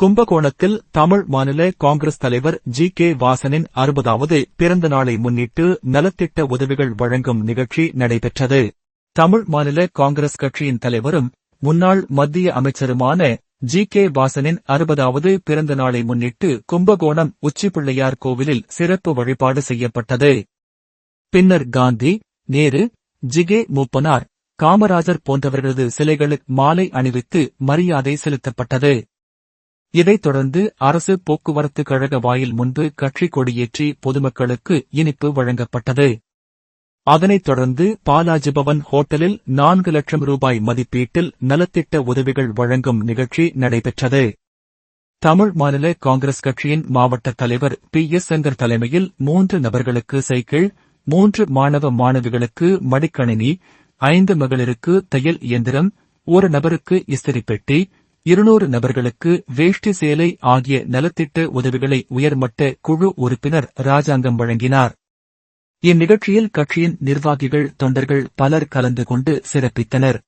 கும்பகோணத்தில் தமிழ் மாநில காங்கிரஸ் தலைவர் ஜி. கே. வாசனின் அறுபதாவது பிறந்த நாளை முன்னிட்டு நலத்திட்ட உதவிகள் வழங்கும் நிகழ்ச்சி நடைபெற்றது. தமிழ் மாநில காங்கிரஸ் கட்சியின் தலைவரும் முன்னாள் மத்திய அமைச்சருமான ஜி. கே. வாசனின் அறுபதாவது பிறந்த நாளை முன்னிட்டு கும்பகோணம் உச்சிப்பிள்ளையார் கோவிலில் சிறப்பு வழிபாடு செய்யப்பட்டது. பின்னர் காந்தி நேரு ஜிகே மூப்பனார் காமராஜர் போன்றவர்களது சிலைகளுக்கு மாலை அணிவித்து மரியாதை செலுத்தப்பட்டது. இதைத் தொடர்ந்து அரசு போக்குவரத்து கழக வாயில் முன்பு கட்சி கொடியேற்றி பொதுமக்களுக்கு இனிப்பு வழங்கப்பட்டது. அதனைத் தொடர்ந்து பாலாஜி பவன் ஹோட்டலில் நான்கு லட்சம் ரூபாய் மதிப்பீட்டில் நலத்திட்ட உதவிகள் வழங்கும் நிகழ்ச்சி நடைபெற்றது. தமிழ் மாநில காங்கிரஸ் கட்சியின் மாவட்ட தலைவர் பி. எஸ். சங்கர் தலைமையில் மூன்று நபர்களுக்கு சைக்கிள் மூன்று மாணவ மாணவிகளுக்கு மடிக்கணினி ஐந்து மகளிருக்கு தையல் இயந்திரம் ஒரு நபருக்கு இஸ்திரி பெட்டி இருநூறு நபர்களுக்கு வேஷ்டி சேலை ஆகிய நலத்திட்ட உதவிகளை உயர்மட்ட குழு உறுப்பினர் ராஜாங்கம் வழங்கினார். இந்நிகழ்ச்சியில் கட்சியின் நிர்வாகிகள் தொண்டர்கள் பலர் கலந்து கொண்டு சிறப்பித்தனர்.